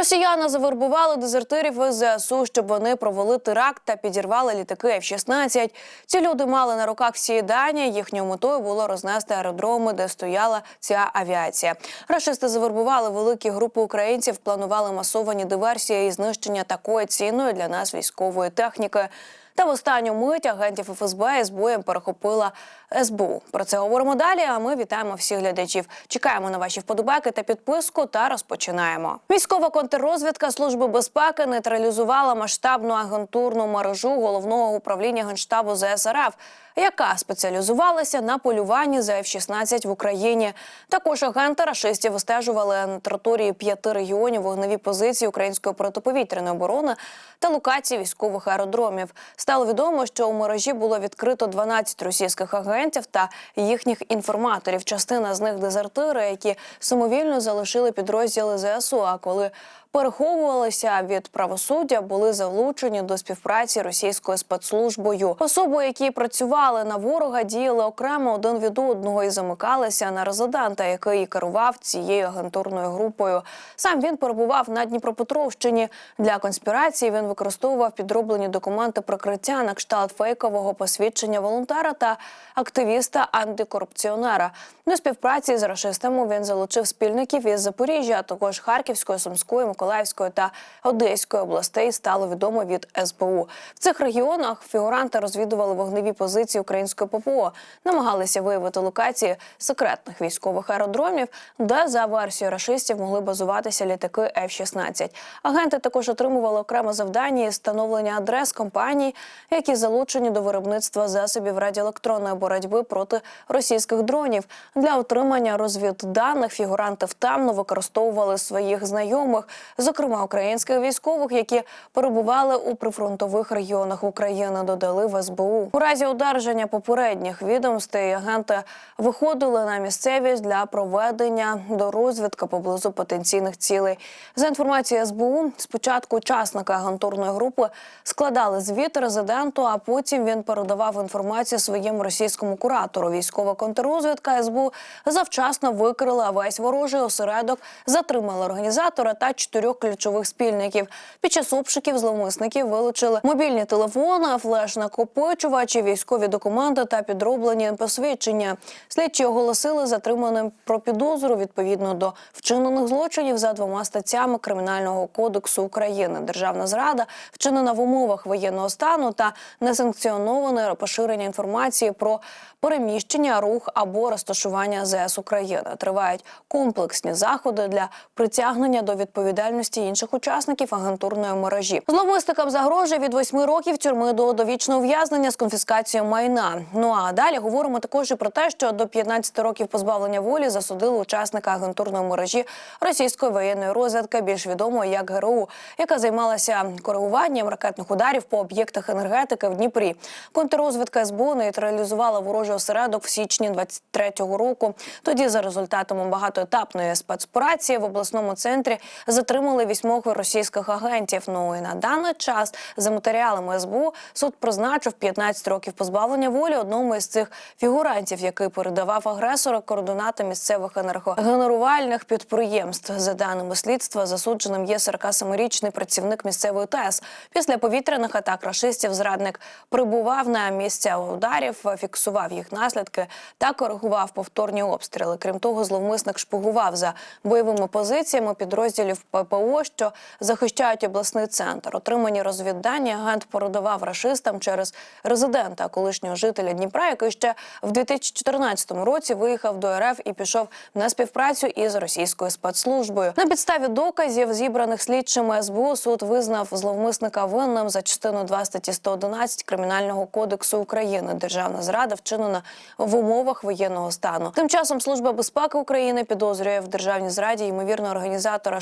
Росіяни завербували дезертирів із ЗСУ, щоб вони провели теракт та підірвали літаки F-16. Ці люди мали на руках всі дані. Їхньою метою було рознести аеродроми, де стояла ця авіація. Рашисти завербували великі групи українців, планували масовані диверсії і знищення такої цінної для нас військової техніки. Та в останню мить агентів ФСБ з боєм перехопила СБУ. Про це говоримо далі. А ми вітаємо всіх глядачів. Чекаємо на ваші вподобайки та підписку. Та розпочинаємо. Військова контррозвідка служби безпеки нейтралізувала масштабну агентурну мережу головного управління генштабу ЗСРФ, яка спеціалізувалася на полюванні за F-16 в Україні. Також агенти рашистів вистежували на території п'яти регіонів вогневі позиції української протиповітряної оборони та локації військових аеродромів. Стало відомо, що у мережі було відкрито 12 російських агентів та їхніх інформаторів. Частина з них дезертири, які самовільно залишили підрозділи ЗСУ. А коли переховувалися від правосуддя, були залучені до співпраці російською спецслужбою. Особи, які працювали на ворога, діяли окремо один від одного і замикалися на резидента, який керував цією агентурною групою. Сам він перебував на Дніпропетровщині. Для конспірації він використовував підроблені документи прикриття на кшталт фейкового посвідчення волонтера та активіста антикорупціонера. До співпраці з рашистами він залучив спільників із Запоріжжя, а також Харківської, Сумської, Миколаївської та Одеської областей. Стало відомо від СБУ. В цих регіонах фігуранти розвідували вогневі позиції української ППО, намагалися виявити локації секретних військових аеродромів, де за версією рашистів могли базуватися літаки F-16. Агенти також отримували окремо завдання із встановлення адрес компаній, які залучені до виробництва засобів радіоелектронної боротьби проти російських дронів. Для отримання розвідданих фігуранти втемно використовували своїх знайомих, зокрема українських військових, які перебували у прифронтових регіонах України. Додали в СБУ. У разі одержання попередніх відомостей агенти виходили на місцевість для проведення до розвідки поблизу потенційних цілей. За інформацією СБУ, спочатку учасники агентурної групи складали звіт резиденту, а потім він передавав інформацію своєму російському куратору. Військова контррозвідка СБУ завчасно викрила весь ворожий осередок, затримала організатора та чотирьох ключових спільників. Під час обшуків зловмисників вилучили мобільні телефони, флеш-накопичувачі, військові документи та підроблені посвідчення. Слідчі оголосили затриманим про підозру відповідно до вчинених злочинів за двома статтями Кримінального кодексу України. Державна зрада вчинена в умовах воєнного стану та несанкціоноване поширення інформації про переміщення, рух або розташування ЗС України. Тривають комплексні заходи для притягнення до відповідальності інших учасників агентурної мережі. Зловмисникам загрожує від 8 років тюрми до довічного ув'язнення з конфіскацією майна. Ну а далі говоримо також і про те, що до 15 років позбавлення волі засудили учасника агентурної мережі російської воєнної розвідки, більш відомої як ГРУ, яка займалася коригуванням ракетних ударів по об'єктах енергетики в Дніпрі. Контррозвідка СБУ нейтралізувала ворожий осередок в січні 23-го року. Тоді, за результатами багатоетапної спецоперації в обласному центрі затримали вісьмох російських агентів. Ну і на даний час за матеріалами СБУ суд призначив 15 років позбавлення волі одному із цих фігурантів, який передавав агресора координати місцевих енергогенерувальних підприємств. За даними слідства, засудженим є 47-річний працівник місцевої ТЕС. Після повітряних атак рашистів зрадник прибував на місця ударів, фіксував їх наслідки та коригував повторні обстріли. Крім того, зловмисник шпигував за бойовими позиціями підрозділів ППО, що захищають обласний центр. Отримані розвіддані агент передавав рашистам через резидента, колишнього жителя Дніпра, який ще в 2014 році виїхав до РФ і пішов на співпрацю із російською спецслужбою. На підставі доказів, зібраних слідчими СБУ, суд визнав зловмисника винним за частину 2 статті 111 кримінального кодексу України. Державна зрада вчинена в умовах воєнного стану. Тим часом служба безпеки України підозрює в державній зраді ймовірно організатора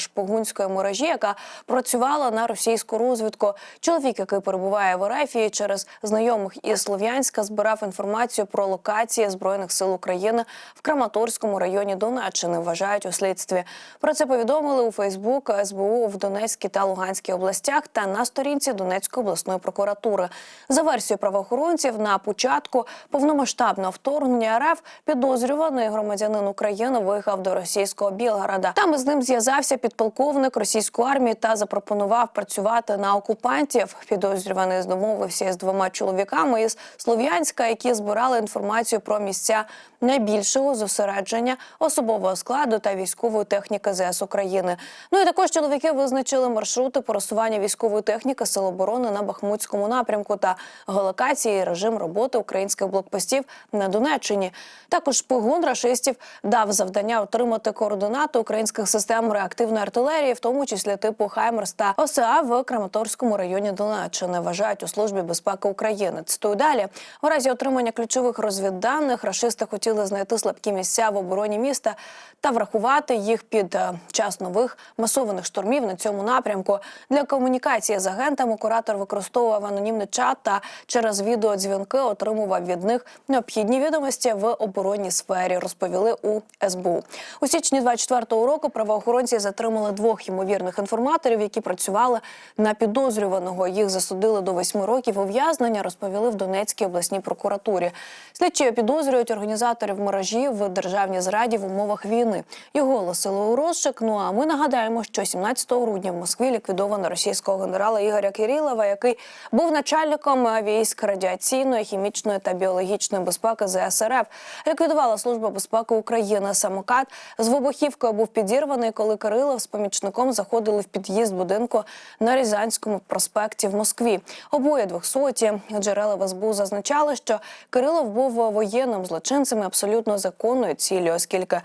шпигунської мережі, яка працювала на російську розвідку. Чоловік, який перебуває в РФ, через знайомих із Слов'янська, збирав інформацію про локації збройних сил України в Краматорському районі Донеччини. Вважають у слідстві. Про це повідомили у Фейсбук СБУ в Донецькій та Луганській областях та на сторінці Донецької обласної прокуратури. За версією правоохоронців, на початку повномасштабного вторгнення РФ підозрюваний громадянин України виїхав до російського Білгорода. Там із ним зв'язався підполковник представник російської армії та запропонував працювати на окупантів. Підозрюваний домовився з двома чоловіками із Слов'янська, які збирали інформацію про місця найбільшого зосередження особового складу та військової техніки ЗС України. Ну і також чоловіки визначили маршрути пересування військової техніки Сил оборони на Бахмутському напрямку та геолокації і режим роботи українських блокпостів на Донеччині. Також шпигун рашистів дав завдання отримати координати українських систем реактивної артилерії, в тому числі типу Хаймерс та ОСА в Краматорському районі Донеччини. Вважають у службі безпеки України. Цитую далі. У разі отримання ключових розвідданих рашисти хотіли знайти слабкі місця в обороні міста та врахувати їх під е, час нових масованих штурмів на цьому напрямку. Для комунікації з агентами куратор використовував анонімний чат та через відеодзвінки отримував від них необхідні відомості в оборонній сфері. Розповіли у СБУ. У січні 24-го року правоохоронці затримали двох ймовірних інформаторів, які працювали на підозрюваного. Їх засудили до восьми років ув'язнення. Розповіли в Донецькій обласній прокуратурі. Слідчі підозрюють організаторів мережі в державній зраді в умовах війни. Його оголосили у розшик. Ну а ми нагадаємо, що 17 грудня в Москві ліквідовано російського генерала Ігоря Кирилова, який був начальником військ радіаційної, хімічної та біологічної безпеки ЗСРФ. Ліквідувала служба безпеки України. Самокат з вибухівкою був підірваний, коли Кирилов з помічником заходили в під'їзд будинку на Рязанському проспекті в Москві. Обоє двохсоті джерела в СБУ зазначали, що Кирилов був воєнним злочинцем і абсолютно законною ціллю, оскільки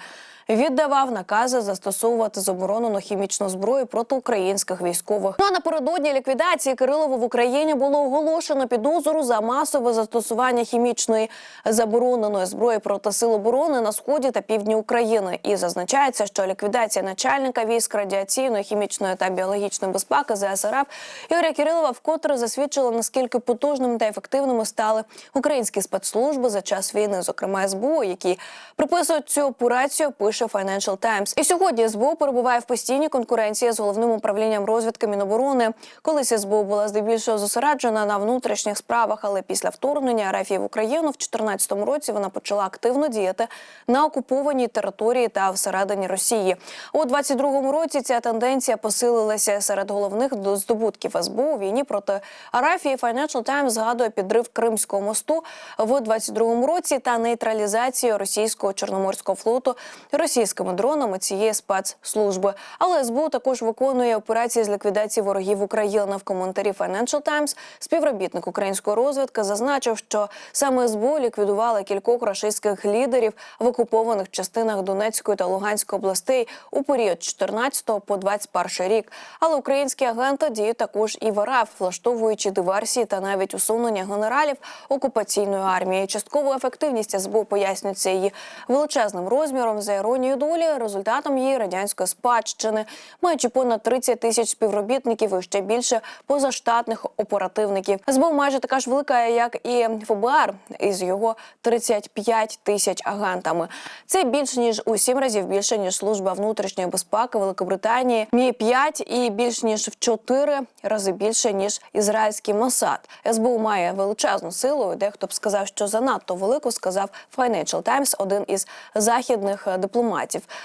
віддавав накази застосовувати заборонену хімічну зброю проти українських військових. Ну а напередодні ліквідації Кирилову в Україні було оголошено підозру за масове застосування хімічної забороненої зброї проти сил оборони на сході та півдні України. І зазначається, що ліквідація начальника військ радіаційної, хімічної та біологічної безпеки ЗСРФ Ігоря Кирилова вкотре засвідчила наскільки потужними та ефективними стали українські спецслужби за час війни, зокрема СБУ, які приписують цю операцію. Пише Financial Times. І сьогодні СБУ перебуває в постійній конкуренції з головним управлінням розвідки Міноборони. Колись СБУ була здебільшого зосереджена на внутрішніх справах, але після вторгнення РФ в Україну в 2014 році вона почала активно діяти на окупованій території та всередині Росії. У 22-му році ця тенденція посилилася серед головних здобутків СБУ у війні проти РФ. І Financial Times згадує підрив Кримського мосту в 22-му році та нейтралізацію російського чорноморського флоту російськими дронами цієї спецслужби. Але СБУ також виконує операції з ліквідації ворогів України. В коментарі Financial Times співробітник української розвідки зазначив, що саме СБУ ліквідували кількох рашистських лідерів в окупованих частинах Донецької та Луганської областей у період 14 по 21 рік. Але українські агенти діють також і в РФ, влаштовуючи диверсії та навіть усунення генералів окупаційної армії. Часткову ефективність СБУ пояснюється її величезним розміром за іронією долі, результатом її радянської спадщини, маючи понад 30 тисяч співробітників і ще більше позаштатних оперативників. СБУ майже така ж велика, як і ФБР, із його 35 тисяч агентами. Це більш ніж у сім разів більше ніж служба внутрішньої безпеки Великобританії Мі 5 і більш ніж в 4 рази більше ніж ізраїльський Мосад. СБУ має величезну силу. Дехто б сказав, що занадто велику, сказав Financial Times, один із західних дипломатів.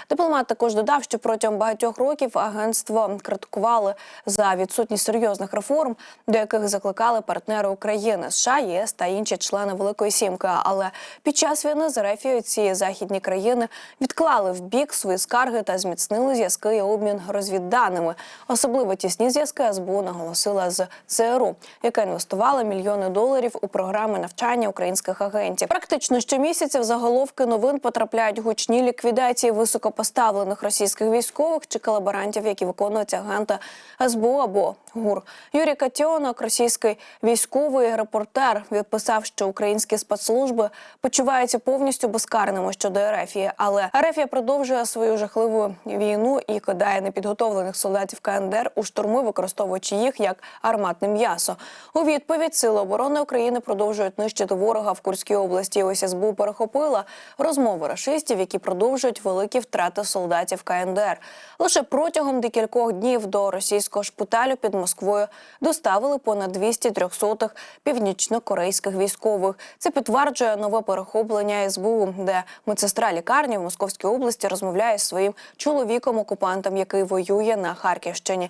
Дипломат також додав, що протягом багатьох років агентство критикували за відсутність серйозних реформ, до яких закликали партнери України, США, ЄС та інші члени Великої Сімки. Але під час війни з Ерефією ці західні країни відклали в бік свої скарги та зміцнили зв'язки і обмін розвідданими. Особливо тісні зв'язки СБУ наголосила з ЦРУ, яка інвестувала мільйони доларів у програми навчання українських агентів. Практично щомісяця в заголовки новин потрапляють гучні ліквідації високопоставлених російських військових чи колаборантів, які виконують агента СБУ або ГУР. Юрій Катьонок, російський військовий репортер, відписав, що українські спецслужби почуваються повністю безкарними щодо Ерефії, але Ерефія продовжує свою жахливу війну і кидає непідготовлених солдатів КНДР у штурми, використовуючи їх як арматне м'ясо. У відповідь Сили оборони України продовжують нищити ворога в Курській області. Ось СБУ перехопила розмови рашистів, які продовжують мають великі втрати солдатів КНДР. Лише протягом декількох днів до російського шпиталю під Москвою доставили понад 200 трьохсотих північно-корейських військових. Це підтверджує нове перехоплення СБУ, де медсестра лікарні в Московській області розмовляє з своїм чоловіком-окупантом, який воює на Харківщині.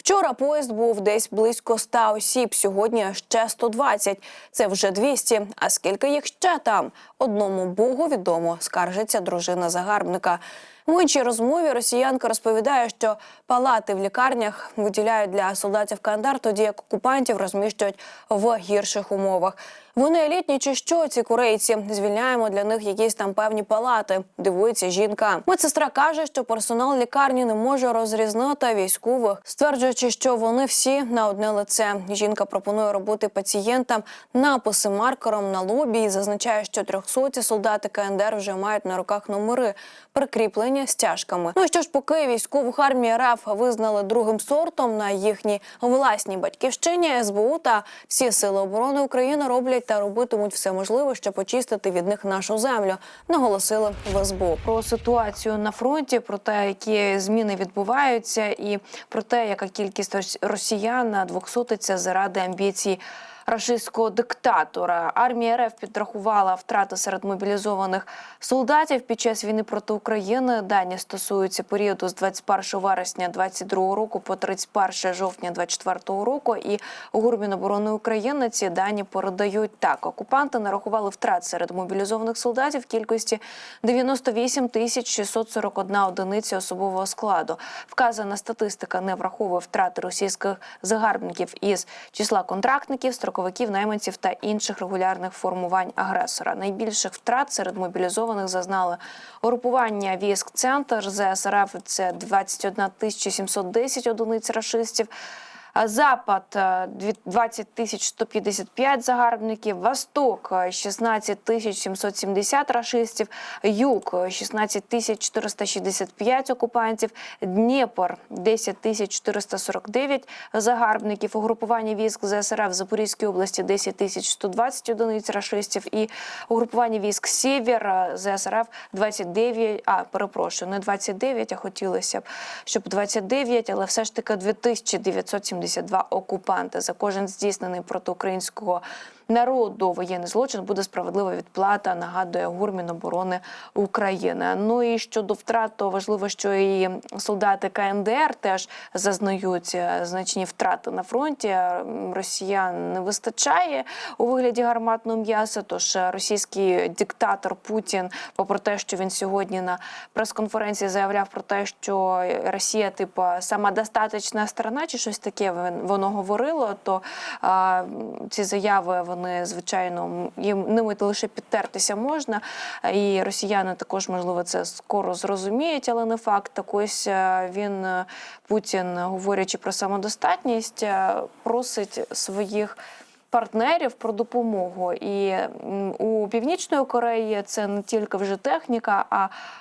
Вчора поїзд був десь близько 100 осіб. Сьогодні ще 120. Це вже 200. А скільки їх ще там? Одному богу відомо, скаржиться дружина загарбника. В іншій розмові росіянка розповідає, що палати в лікарнях виділяють для солдатів Кандар, тоді як окупантів розміщують в гірших умовах. Вони елітні чи що ці корейці? Звільняємо для них якісь там певні палати. Дивується жінка. Медсестра каже, що персонал лікарні не може розрізнити військових, стверджуючи, що вони всі на одне лице. Жінка пропонує робити пацієнтам написи маркером на лобі і зазначає, що трьохсоті солдати КНДР вже мають на руках номери прикріплені стяжками. Ну що ж, поки військову армію РФ визнали другим сортом на їхній власній батьківщині, СБУ та всі сили оборони України роблять та робитимуть все можливе, щоб очистити від них нашу землю. Наголосили в СБУ. Про ситуацію на фронті, про те, які зміни відбуваються, і про те, яка кількість рос- росіян двохсотиться заради амбіцій рашистського диктатора. Армія РФ підрахувала втрати серед мобілізованих солдатів під час війни проти України. Дані стосуються періоду з 21 вересня 2022 року по 31 жовтня 2024 року. І у Міноборони України ці дані передають так: окупанти нарахували втрат серед мобілізованих солдатів в кількості 98 тисяч 641 одиниці особового складу. Вказана статистика не враховує втрати російських загарбників із числа контрактників, строковиків, найманців та інших регулярних формувань агресора. Найбільших втрат серед мобілізованих зазнали групування військ центр ЗСРФ – це 21 тисяча 710 одиниць рашистів. Запад е, дві- 20 тисяч 155 загарбників, Восток е, 16 тисяч 770 рашистів, Юг е, 16 тисяч 465 окупантів, Дніпр 10 тисяч 449 загарбників, угрупування військ ЗСРФ в Запорізькій області 10 тисяч 120 одиниць рашистів. І угрупування військ Сєвєр е, ЗСРФ 29, а перепрошую, не 29, а хотілося б, щоб 29, але все ж таки 2972 окупанти. За кожен здійснений проти українського народу воєнний злочин буде справедлива відплата, нагадує Гурміноборони України. Ну і щодо втрат, то важливо, що і солдати КНДР теж зазнають е, значні втрати на фронті. Росіян не вистачає у вигляді гарматного м'яса. Тож російський диктатор Путін, попри те, що він сьогодні на прес-конференції заявляв про те, що Росія, типу, самодостаточна сторона, чи щось таке воно говорило, то а, ці заяви вони звичайно їм ними лише підтертися можна. І росіяни також можливо це скоро зрозуміють, але не факт. Так ось е, він е, Путін, говорячи про самодостатність, е, просить своїх. Партнерів про допомогу, і у північної Кореї це не тільки вже техніка,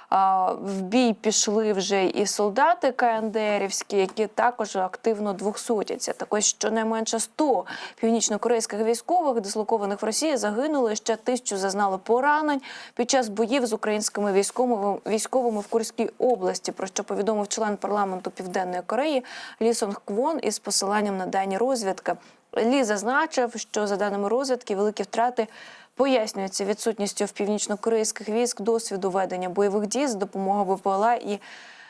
а, в бій пішли вже і солдати КНДРівські, які також активно двохсотяться. Так ось щонайменше 100 північнокорейських військових, дислокованих в Росії, загинули. Ще тисячу зазнали поранень під час боїв з українськими військовими військовими в Курській області. Про що повідомив член парламенту Південної Кореї Лі Сонг Квон із посиланням на дані розвідки. Лі зазначив, що за даними розвідки, великі втрати пояснюються відсутністю в північно-корейських військ досвіду ведення бойових дій з допомогою БПЛА і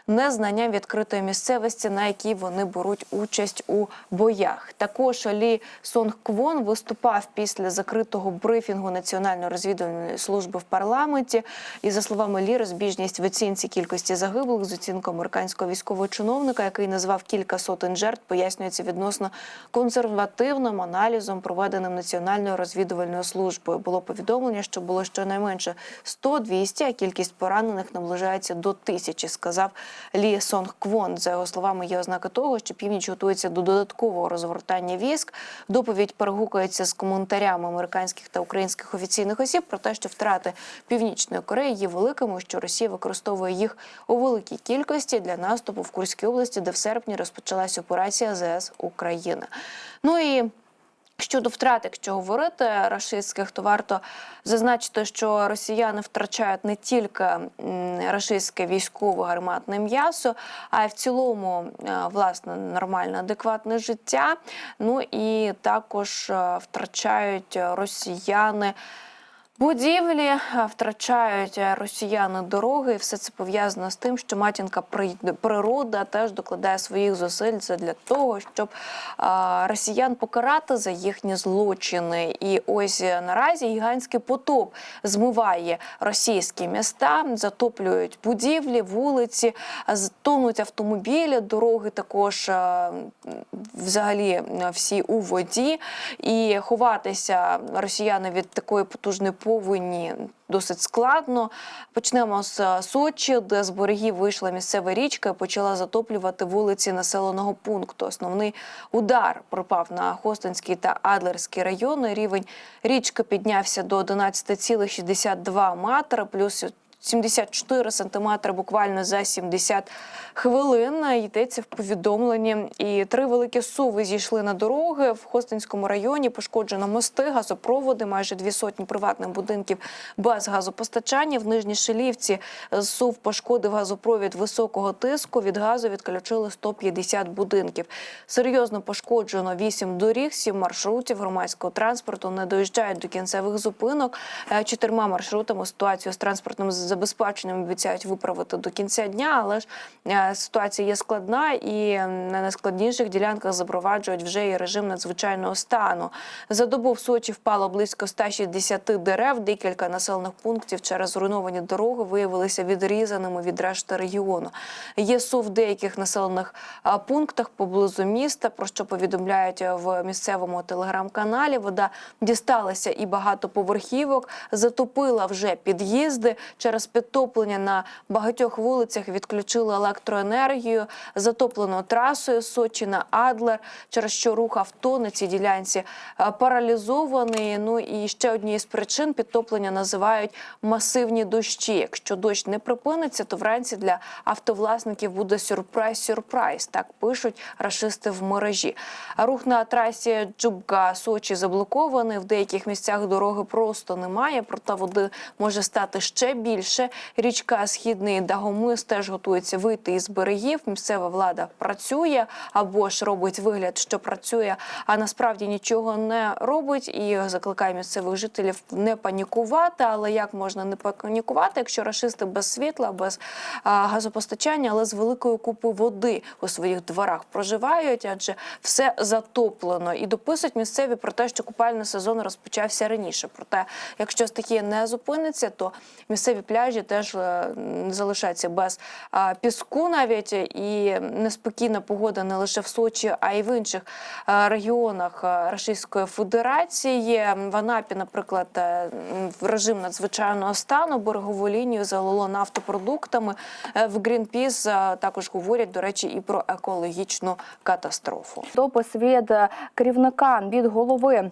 незнанням відкритої місцевості, на якій вони беруть участь у боях. Також Лі Сонг Квон виступав після закритого брифінгу Національної розвідувальної служби в парламенті. І за словами Лі, розбіжність в оцінці кількості загиблих з оцінкою американського військового чиновника, який назвав кілька сотень жертв, пояснюється відносно консервативним аналізом, проведеним Національною розвідувальною службою. Було повідомлення, що було щонайменше 100-200, а кількість поранених наближається до тисячі, сказав Лі Сонг Квон. За його словами, є ознаки того, що північ готується до додаткового розгортання військ. Доповідь перегукується з коментарями американських та українських офіційних осіб про те, що втрати північної Кореї є великими, що Росія використовує їх у великій кількості для наступу в Курській області, де в серпні розпочалась операція ЗС України. Ну і Щодо втрат, якщо говорити рашистських, то варто зазначити, що росіяни втрачають не тільки рашистське військове гарматне м'ясо, а й в цілому е, власне нормальне адекватне життя. Ну і також е, втрачають росіяни. Будівлі е, втрачають е, росіяни дороги, все це пов'язано з тим, що матінка при- природа теж докладає своїх зусиль для того, щоб росіян покарати за їхні злочини. І ось е, наразі гігантський потоп змиває російські міста, затоплюють будівлі, вулиці, тонуть автомобілі, дороги також взагалі всі у воді. І ховатися росіяни від такої потужної повені досить складно. Почнемо з е, Сочі, де з берегів вийшла місцева річка і почала затоплювати вулиці населеного пункту. Основний удар пропав на Хостинський та Адлерський райони. Рівень річки піднявся до 11,62 метра, плюс 74 сантиметри буквально за 70 хвилин. Йдеться в повідомленні. І три великі суви зійшли на дороги. В Хостинському районі пошкоджено мости, газопроводи, майже дві сотні приватних будинків без газопостачання. В Нижній Шелівці сув пошкодив газопровід високого тиску. Від газу відключили 150 будинків. Серйозно пошкоджено 8 доріг, 7 маршрутів громадського транспорту не доїжджають до кінцевих зупинок. Е, Чотирма маршрутами ситуацію з транспортним забезпеченням обіцяють виправити до кінця дня, але ж е, ситуація є складна і на найскладніших ділянках запроваджують вже і режим надзвичайного стану. За добу в Сочі впало близько 160 дерев. Декілька населених пунктів через зруйновані дороги виявилися відрізаними від решти регіону. Є сув в деяких населених пунктах поблизу міста, про що повідомляють е, в місцевому телеграм-каналі. Вода дісталася і багатоповерхівок, затопила вже під'їзди. Через підтоплення на багатьох вулицях відключили електроенергію, затоплено трасою Сочі на Адлер, через що рух авто на цій ділянці е, паралізований. Ну і ще однією з причин підтоплення називають масивні дощі. Якщо дощ не припиниться, то вранці для автовласників буде сюрприз-сюрприз. Так пишуть рашисти в мережі. Рух на трасі Джубга Сочі заблокований. В деяких місцях дороги просто немає. Проте води може стати ще більше. Річка Східний Дагомис теж готується вийти із берегів. Місцева влада працює або ж робить вигляд, що працює, а насправді нічого не робить і закликає місцевих жителів не панікувати. Але як можна не панікувати, якщо рашисти без світла, без а, газопостачання, але з великою купою води у своїх дворах проживають, адже все затоплено. І дописують місцеві про те, що купальний сезон розпочався раніше. Проте, якщо стихія не зупиниться, то місцеві пляжі теж е, не залишаються без піску, навіть і неспокійна погода не лише в Сочі, а й в інших е, регіонах е, Російської Федерації. В Анапі, наприклад, в режим надзвичайного стану берегову лінію залило нафтопродуктами. В Грінпіс також говорять, до речі, і про екологічну катастрофу. допис від керівника від голови.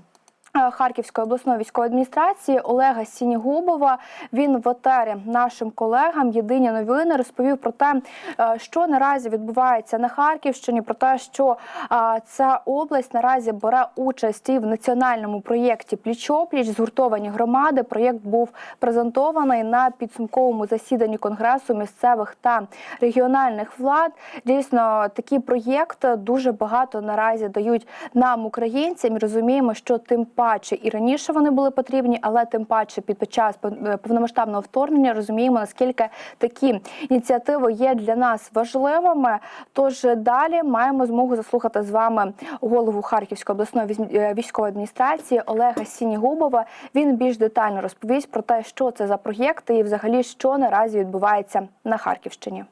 Е, Харківської обласної військової адміністрації Олега Сінігубова він в етері нашим колегам єдині новини розповів про те, е, що наразі відбувається на Харківщині, про те, що е, ця область наразі бере участь і в національному проєкті Пліч-опліч згуртовані громади. Проєкт був презентований на підсумковому засіданні конгресу місцевих та регіональних влад. Дійсно, такий проєкт дуже багато наразі дають нам, українцям. І розуміємо, що тим паче і раніше вони були потрібні, але тим паче під час пов- повномасштабного вторгнення розуміємо, наскільки такі ініціативи є для нас важливими. Тож далі маємо змогу заслухати з вами голову Харківської обласної е, військової адміністрації Олега Сінігубова. Він більш детально розповість про те, що це за проєкти і взагалі що наразі відбувається на Харківщині.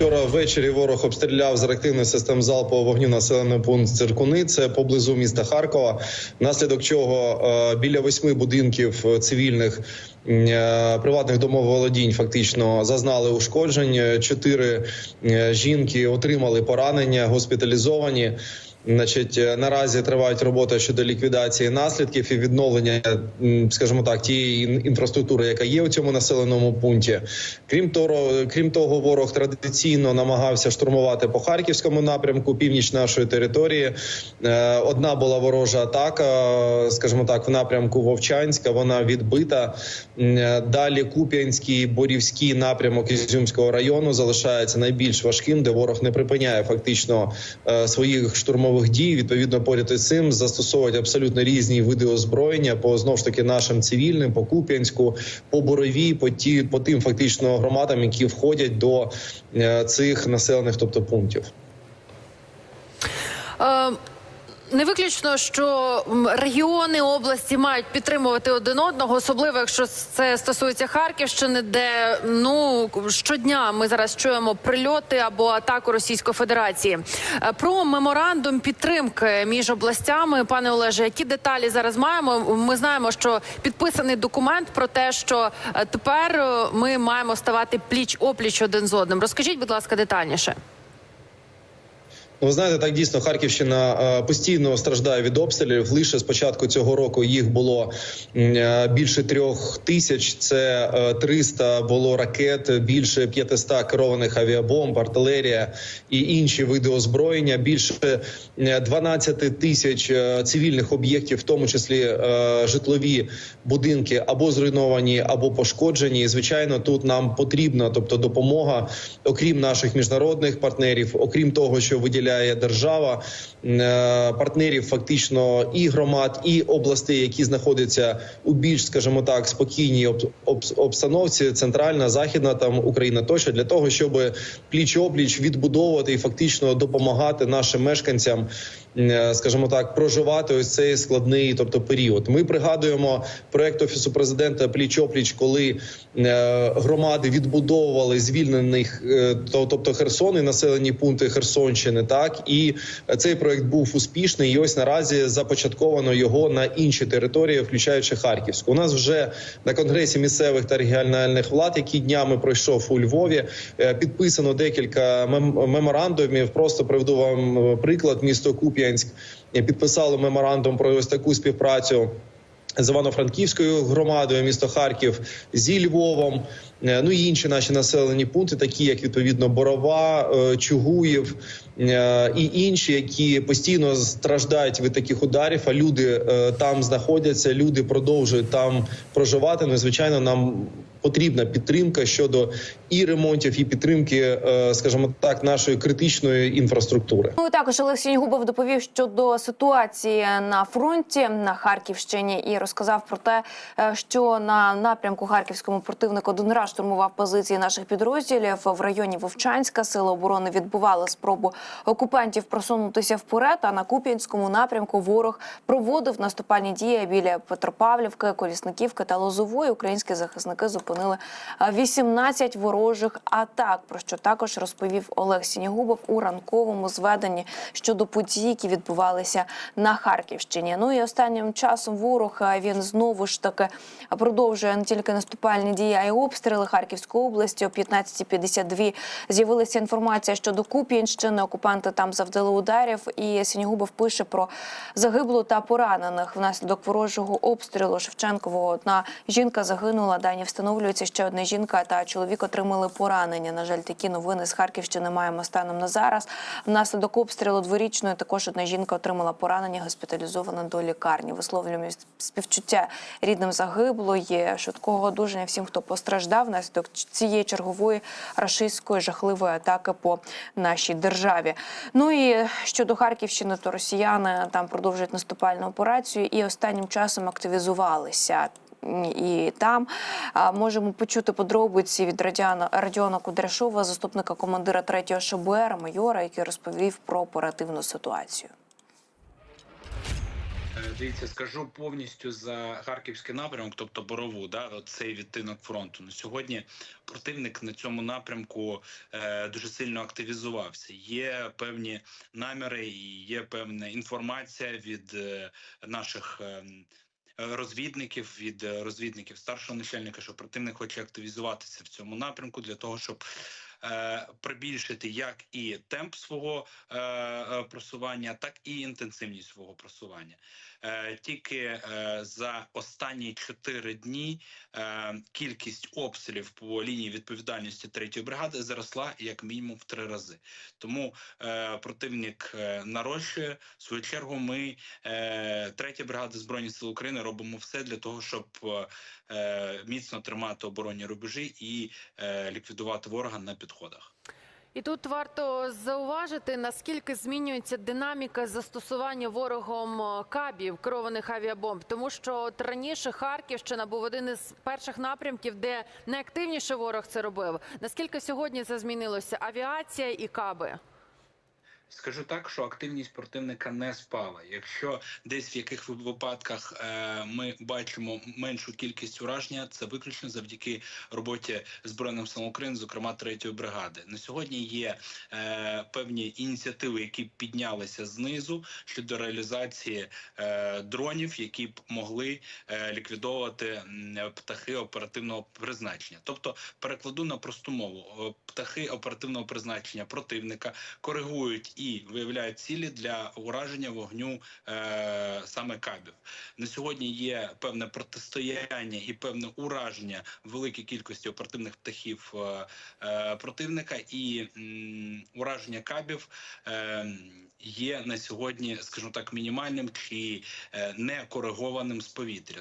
Вчора ввечері ворог обстріляв з реактивних систем залпового вогню населений пункт Циркуни. Це поблизу міста Харкова. наслідок чого е, біля восьми будинків е, цивільних приватних приватних домоволодінь фактично зазнали ушкоджень. Чотири е, жінки отримали поранення, госпіталізовані. Значить, е, наразі тривають роботи щодо ліквідації наслідків і відновлення, скажімо так, тієї інфраструктури, яка є у цьому населеному пункті. Крім того, крім того, ворог традиційно намагався штурмувати по харківському напрямку, північ нашої території. Е, Одна була ворожа атака, е, скажімо так, в напрямку Вовчанська. Вона відбита. Далі Куп'янський, Борівський напрямок Ізюмського району залишається найбільш важким, де ворог не припиняє фактично своїх штурмових дій. Відповідно, поряд із цим застосовують абсолютно різні види озброєння по знов ж таки нашим цивільним, по Куп'янську, по Боровій, по ті по тим фактично громадам, які входять до е, цих населених, тобто пунктів. Е, Не виключно, що регіони області мають підтримувати один одного, особливо якщо це стосується Харківщини, де ну щодня ми зараз чуємо прильоти або атаку Російської Федерації. Е, Про меморандум підтримки між областями, пане Олеже, які деталі зараз маємо? Ми знаємо, що підписаний документ про те, що е, тепер е, ми маємо ставати пліч опліч один з одним. Розкажіть, будь ласка, детальніше. Ви знаєте, так дійсно Харківщина е, постійно страждає від обстрілів. Лише з початку цього року їх було е, більше трьох тисяч. Це е, 300 було ракет, більше 500 керованих авіабомб, артилерія і інші види озброєння. Більше е, 12 тисяч е, цивільних об'єктів, в тому числі е, житлові будинки, або зруйновані, або пошкоджені. Звичайно, тут нам потрібна, тобто допомога, окрім наших міжнародних партнерів, окрім того, що виділяє держава, е, партнерів фактично і громад, і областей, які знаходяться у більш, скажімо так, спокійній об- об- обстановці, центральна, західна там Україна, тощо для того, щоб пліч опліч відбудовувати і фактично допомагати нашим мешканцям, скажімо так, проживати ось цей складний, тобто період. Ми пригадуємо проект офісу президента пліч опліч, коли е, громади відбудовували звільнених, е, тобто Херсон і населені пункти Херсонщини. Так і цей проект був успішний. І ось наразі започатковано його на інші території, включаючи Харківську. У нас вже на конгресі місцевих та регіональних влад, який днями пройшов у Львові, е, підписано декілька мем- меморандумів. Просто приведу вам е, приклад. Місто Куп'янськ е, підписало меморандум про ось таку співпрацю з Івано-Франківською громадою, місто Харків зі Львовом. е, Ну і інші наші населені пункти, такі як відповідно Борова, е, Чугуїв і інші, які постійно страждають від таких ударів. А люди там знаходяться, люди продовжують там проживати. Ну звичайно, нам потрібна підтримка щодо і ремонтів, і підтримки, е, скажімо так, нашої критичної інфраструктури. Ну і також Олег Сінігубов доповів щодо ситуації на фронті на Харківщині і розказав про те, е, що на напрямку Харківському противник один раз штурмував позиції наших підрозділів в районі Вовчанська. Сили оборони відбували спробу окупантів просунутися вперед. А на Куп'янському напрямку ворог проводив наступальні дії біля Петропавлівки, Колісниківки та Лозової. Українські захисники зупинили е, 18 ворожих атак. Про що також розповів Олег Сінігубов у ранковому зведенні щодо подій, які відбувалися на Харківщині. Ну і останнім часом ворог він знову ж таки продовжує не тільки наступальні дії, а й обстріли Харківської області. О 15.52 з'явилася інформація щодо Куп'янщини. Окупанти там завдали ударів. І Сінігубов пише про загиблу та поранених внаслідок ворожого обстрілу Шевченкового. Одна жінка загинула. Дані встановлюється ще одна жінка та чоловік отримали поранення. На жаль, такі новини з Харківщини маємо станом на зараз. Внаслідок обстрілу дворічної також одна жінка отримала поранення, госпіталізована до лікарні. Висловлюємо співчуття рідним загиблої, швидкого одужання всім, хто постраждав внаслідок цієї чергової рашистської жахливої атаки по нашій державі. Ну і щодо Харківщини, то росіяни там продовжують наступальну операцію і останнім часом активізувалися. І там можемо почути подробиці від Радіана Радіона Кудряшова, заступника командира 3-го ШБР, майора, який розповів про оперативну ситуацію. Е, Дивіться, скажу повністю за харківський напрямок, тобто борову, да, цей відтинок фронту. На сьогодні противник на цьому напрямку е, дуже сильно активізувався. Є певні наміри і є певна інформація від е, наших. Е, розвідників від е, розвідників старшого начальника, що противник хоче активізуватися в цьому напрямку для того, щоб прибільшити як і темп свого е, е, просування, так і інтенсивність свого просування. Е, тільки е, за останні чотири дні е, кількість обстрілів по лінії відповідальності третьої бригади зросла як мінімум в три рази. Тому е, противник е, нарощує. В свою чергу, ми е, третя бригада збройних сил України робимо все для того, щоб е, міцно тримати оборонні рубежі і е, ліквідувати ворога на підходах. І тут варто зауважити, наскільки змінюється динаміка застосування ворогом е, кабів керованих авіабомб, тому що от раніше Харківщина був один із перших напрямків, де найактивніше ворог це робив. Наскільки сьогодні це змінилося? Авіація і каби. Скажу так, що активність противника не спала. Якщо десь в яких випадках е, ми бачимо меншу кількість ураження, це виключно завдяки роботі збройним сил України, зокрема третьої бригади. На сьогодні є е, певні ініціативи, які піднялися знизу щодо реалізації е, дронів, які б могли е, ліквідовувати птахи оперативного призначення. Тобто перекладу на просту мову: Е, птахи оперативного призначення противника коригують і виявляють цілі для ураження вогню е, саме кабів. На сьогодні є певне протистояння і певне ураження великій кількості оперативних птахів е, е, противника, і м, ураження кабів е, є на сьогодні, скажімо так, мінімальним чи е, не коригованим з повітря.